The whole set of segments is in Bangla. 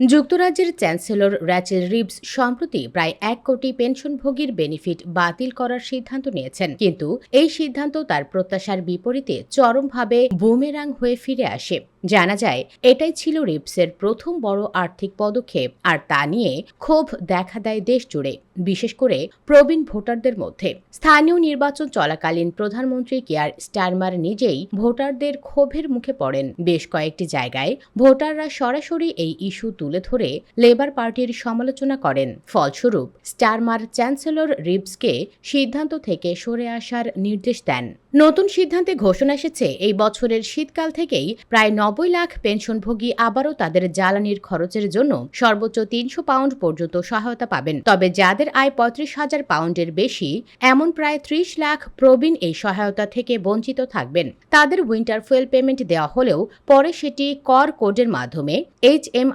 যুক্তরাজ্যের চ্যান্সেলর র্যাচেল রিবস সম্প্রতি প্রায় এক কোটি পেনশনভোগীর বেনিফিট বাতিল করার সিদ্ধান্ত নিয়েছেন। কিন্তু এই সিদ্ধান্ত তার প্রত্যাশার বিপরীতে চরমভাবে বুমেরাং হয়ে ফিরে আসে। জানা যায়, এটাই ছিল রিপসের প্রথম বড় আর্থিক পদক্ষেপ, আর তা নিয়ে ক্ষোভ দেখা দেয় দেশ জুড়ে, বিশেষ করে প্রবীণ ভোটারদের মধ্যে। স্থানীয় নির্বাচন চলাকালীন প্রধানমন্ত্রী কেয়ার স্টারমার নিজেই ভোটারদের ক্ষোভের মুখে পড়েন। বেশ কয়েকটি জায়গায় ভোটাররা সরাসরি এই ইস্যু তুলে ধরে লেবার পার্টির সমালোচনা করেন। ফলস্বরূপ, স্টারমার চ্যান্সেলর রিবসকে সিদ্ধান্ত থেকে সরে আসার নির্দেশ দেন। নতুন সিদ্ধান্তে ঘোষণা এসেছে, এই বছরের শীতকাল থেকেই প্রায় নব্বই লাখ পেনশনভোগী আবারও তাদের জ্বালানির খরচের জন্য সর্বোচ্চ তিনশো পাউন্ড পর্যন্ত সহায়তা পাবেন। তবে যাদের আয় পঁয়ত্রিশ হাজার পাউন্ডের বেশি, এমন প্রায় ত্রিশ লাখ প্রবীণ এই সহায়তা থেকে বঞ্চিত থাকবেন। তাদের উইন্টার ফুয়েল পেমেন্ট দেওয়া হলেও পরে সেটি কর কোডের মাধ্যমে এইচ এম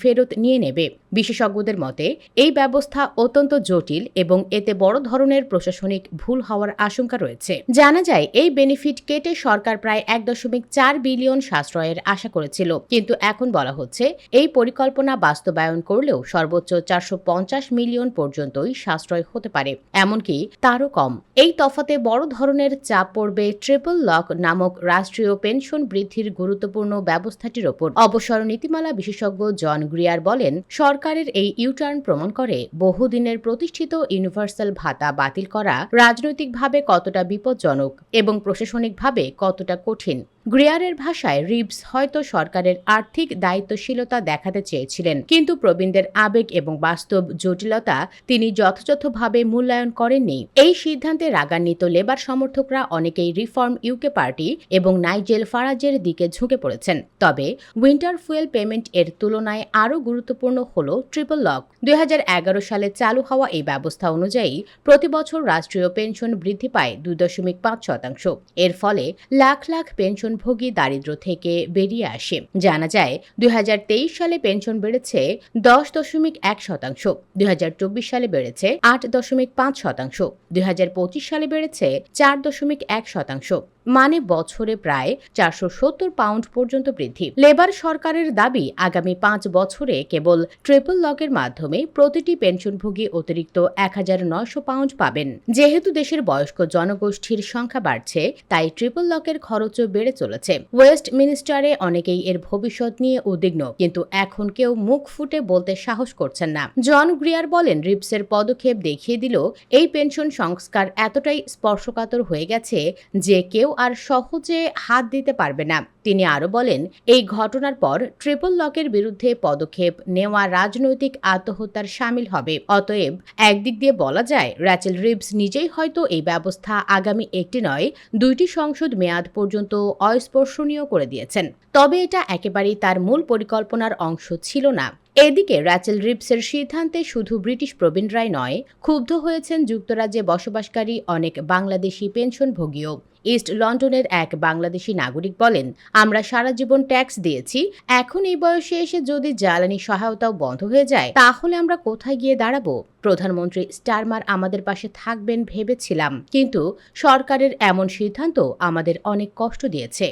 ফেরত নিয়ে নেবে। বিশেষজ্ঞদের মতে, এই ব্যবস্থা অত্যন্ত জটিল এবং এতে বড় ধরনের প্রশাসনিক ভুল হওয়ার আশঙ্কা রয়েছে। জানা যায় এই বেনিফিট কেটে সরকার প্রায় এক দশমিক চার বিলিয়ন সাশ্রয়ের আশা করেছিল। কিন্তু এখন বলা হচ্ছে, এই পরিকল্পনা বাস্তবায়ন করলেও সর্বোচ্চ চারশো পঞ্চাশ মিলিয়ন পর্যন্তই সাশ্রয় হতে পারে। এমনকি তারও কম। এই তফাতে বড় ধরনের চাপ পড়বে ট্রিপল লক নামক রাষ্ট্রীয় পেনশন বৃদ্ধির গুরুত্বপূর্ণ ব্যবস্থাটির ওপর। অবসর নীতিমালা বিশেষজ্ঞ জন গ্রিয়ার বলেন, সরকারের এই ইউটার্ন প্রমাণ করে বহুদিনের প্রতিষ্ঠিত ইউনিভার্সাল ভাতা বাতিল করা রাজনৈতিকভাবে কতটা বিপজ্জনক এবং প্রশাসনিকভাবে কতটা কঠিন। গ্রিয়ারের ভাষায় রিবস হয়তো সরকারের আর্থিক দায়িত্বশীলতা দেখাতে চেয়েছিলেন, কিন্তু প্রবীণদের আবেগ এবং বাস্তব জটিলতা তিনি যথাযথভাবে মূল্যায়ন করেননি। এই সিদ্ধান্তে রাগান্বিত লেবার সমর্থকরা অনেকেই রিফর্ম ইউকে পার্টি এবং নাইজেল ফারাজের দিকে ঝুঁকে পড়েছেন। তবে উইন্টার ফুয়েল পেমেন্ট এর তুলনায় আরও গুরুত্বপূর্ণ হল ট্রিপল লক। দুই হাজার এগারো সালে চালু হওয়া এই ব্যবস্থা অনুযায়ী প্রতি বছর রাষ্ট্রীয় পেনশন বৃদ্ধি পায় দুই দশমিক পাঁচ শতাংশ। এর ফলে লাখ লাখ পেনশনভোগী দারিদ্র থেকে বেরিয়ে আসে। জানা যায় দুই হাজার তেইশ সালে পেনশন বেড়েছে দশ দশমিক এক শতাংশ দুই হাজার চব্বিশ সালে বেড়েছে আট দশমিক পাঁচ শতাংশ দুই হাজার পঁচিশ সালে বেড়েছে চার দশমিক এক শতাংশ। মানে বছরে প্রায় চারশো সত্তর পাউন্ড পর্যন্ত বৃদ্ধি। লেবার সরকারের দাবি, আগামী পাঁচ বছরে কেবল ট্রিপল লকের মাধ্যমে প্রতিটি পেনশনভোগী অতিরিক্ত এক হাজার নয়শো পাউন্ড পাবেন। যেহেতু দেশের বয়স্ক জনগোষ্ঠীর সংখ্যা বাড়ছে, তাই ট্রিপল লকের খরচও বেড়ে চলেছে। ওয়েস্ট মিনিস্টারে অনেকেই এর ভবিষ্যৎ নিয়ে উদ্বিগ্ন, কিন্তু এখন কেউ মুখ ফুটে বলতে সাহস করছেন না। জন গ্রিয়ার বলেন, রিপসের পদক্ষেপ দেখিয়ে দিল এই পেনশন সংস্কার এতটাই স্পর্শকাতর হয়ে গেছে যে কেউ আর সহজে হাত দিতে পারবে না। তিনি আরও বলেন, এই ঘটনার পর ট্রিপল লকের বিরুদ্ধে পদক্ষেপ নেওয়া রাজনৈতিক আত্মহত্যার সামিল হবে। অতএব একদিক দিয়ে বলা যায় র্যাচেল রিবস নিজেই হয়তো এই ব্যবস্থা আগামী একটি নয়, দুইটি সংসদ মেয়াদ পর্যন্ত অস্পর্শনীয় করে দিয়েছেন। তবে এটা একেবারেই তার মূল পরিকল্পনার অংশ ছিল না। এদিকে র্যাচেল রিপসের সিদ্ধান্তে শুধু ব্রিটিশ প্রবীণরাই নয়, ক্ষুব্ধ হয়েছেন যুক্তরাজ্যে বসবাসকারী অনেক বাংলাদেশি পেনশনভোগীও। ইস্ট লন্ডনের এক বাংলাদেশি নাগরিক বলেন, আমরা সারা জীবন ট্যাক্স দিয়েছি, এখন এই বয়সে এসে যদি জ্বালানি সহায়তাও বন্ধ হয়ে যায়, তাহলে আমরা কোথায় গিয়ে দাঁড়াবো? প্রধানমন্ত্রী স্টারমার আমাদের পাশে থাকবেন ভেবেছিলাম, কিন্তু সরকারের এমন সিদ্ধান্ত আমাদের অনেক কষ্ট দিয়েছে।